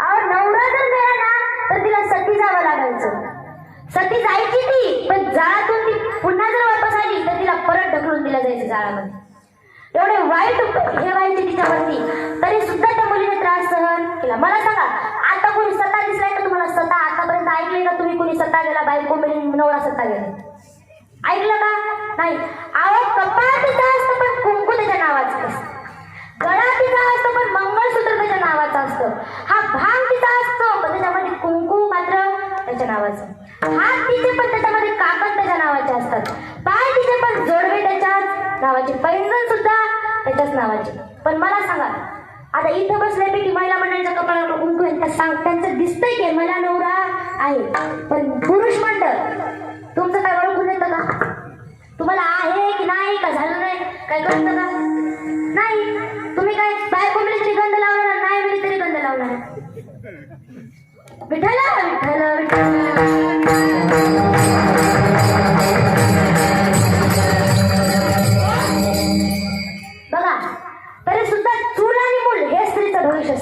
अहो नवरा जर मिळाला ना तर तिला सती जावं लागायचं. सती जायची ती पण जाळातून ती पुन्हा जर वापस आली तर तिला परत ढकलून दिला जायचं जाळामध्ये. एवढे वाईट हे व्हायचे तिच्यावरती तरी सुद्धा त्या मुलीने त्रास सहन केला. मला सांगा आता कोणी सत्ता दिसलाय का तुम्हाला? सत्ता आतापर्यंत ऐकले का तुम्ही कोणी सत्ता गेला? बायको मिळून नवरा सत्ता गेला. ऐकलं का? नाही. इथं बसल्यापैकी महिला मंडळाच्या कपाळावर कुंकू आहे. त्या सांग त्यांचं दिसतंय की मला नवरा आहे. पण पुरुष मंडळ तुमचं काय ओळखून येतं का? तुम्हाला आहे की नाही का झालं नाही? काय कळतं का? नाही. तुम्ही काय बायको मिळली तरी गंध लावणार नाही मिळली तरी गंध लावणार? विठ्ठल!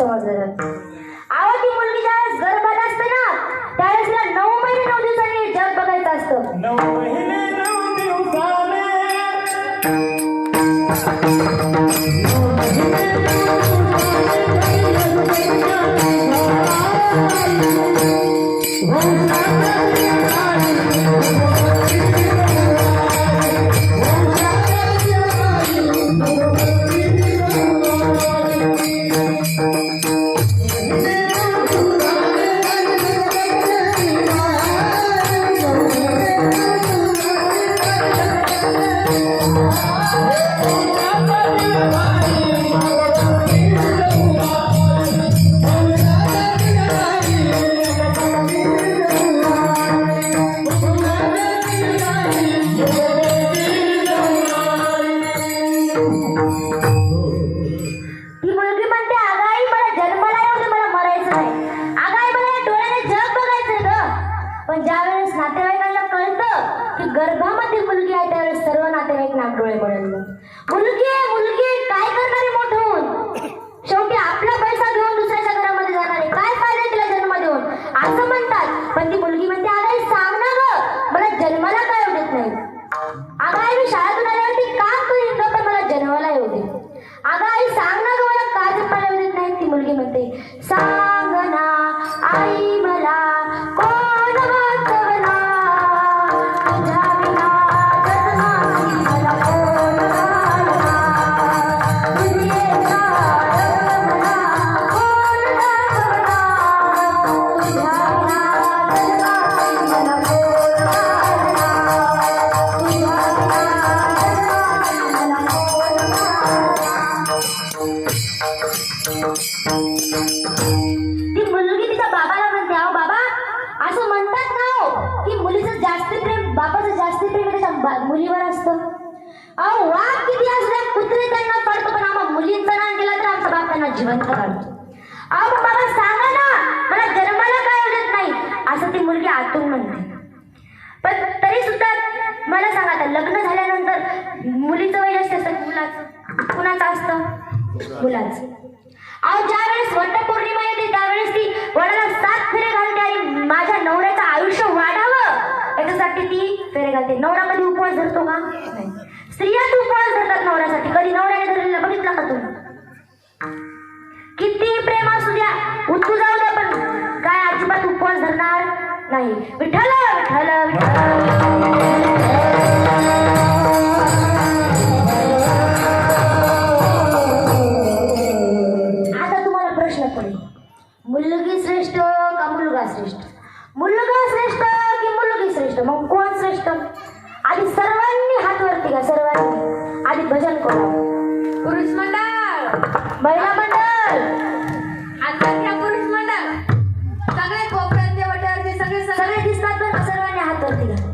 समजलं जातं. आहो ती मुलगी ज्यावेळेस गर्भात असते ना त्यावेळेस तिला नऊ महिने नऊ दिवसांनी जग बघायचं असतं. की मुलगी आहे त्यावेळेस सर्व नातेवाईक नागडोळे पडेल मुलगी आहे मुलगी काय करणारे मोठं होऊन? शेवटी आपला ती मुलगी तिच्या बाबाला म्हणते अहो बाबा असं म्हणतात ना हो की मुलीचं जास्ती प्रेम बापाचं जास्ती प्रेम त्याच्या बा- मुलीवर असतं. अहो वाघ किती असल्या कुत्रे त्यांना पडतो पण आम्हा मुलींचा नाम केला तर आमचा बाप त्यांना जिवंत काढतो अहो बाबा सांगा ना मला जन्माला काय येऊ नाही असं ती मुलगी आतून म्हणते. पण तरी सुद्धा मला सांगा आता लग्न झाल्यानंतर मुलीचं वय जास्त असतं मुलाचं? कुणाचं असतं? मुलाचं. अहो ज्या वेळेस वटपौर्णिमा येते त्यावेळेस ती वडाला सात फेरे घालते आणि माझ्या नवऱ्याचं आयुष्य वाढावं. याच्यासाठी ती फेरे घालते. नवरा कधी उपवास धरतो का? नाही. स्त्रियाच उपवास धरतात नवऱ्यासाठी. कधी नवऱ्याने धरलेला बघितला का तू? किती प्रेम असू द्या. उतू जाऊ द्या पण काय अजिबात उपवास धरणार नाही. विठ्ठल विठ्ठल विठ्ठल. श्रेष्ठ? मुलगा श्रेष्ठ की मुलगी श्रेष्ठ? मग कोण श्रेष्ठ? आधी सर्वांनी हात वरती घ्या सर्वांनी. आधी भजन कोण पुरुष मंडळ. महिला मंडळ. पुरुष मंडळ. सगळे कोपऱ्यातले वट्यावरचे सगळे सगळे दिसतात सर्वांनी हात वरती घ्या.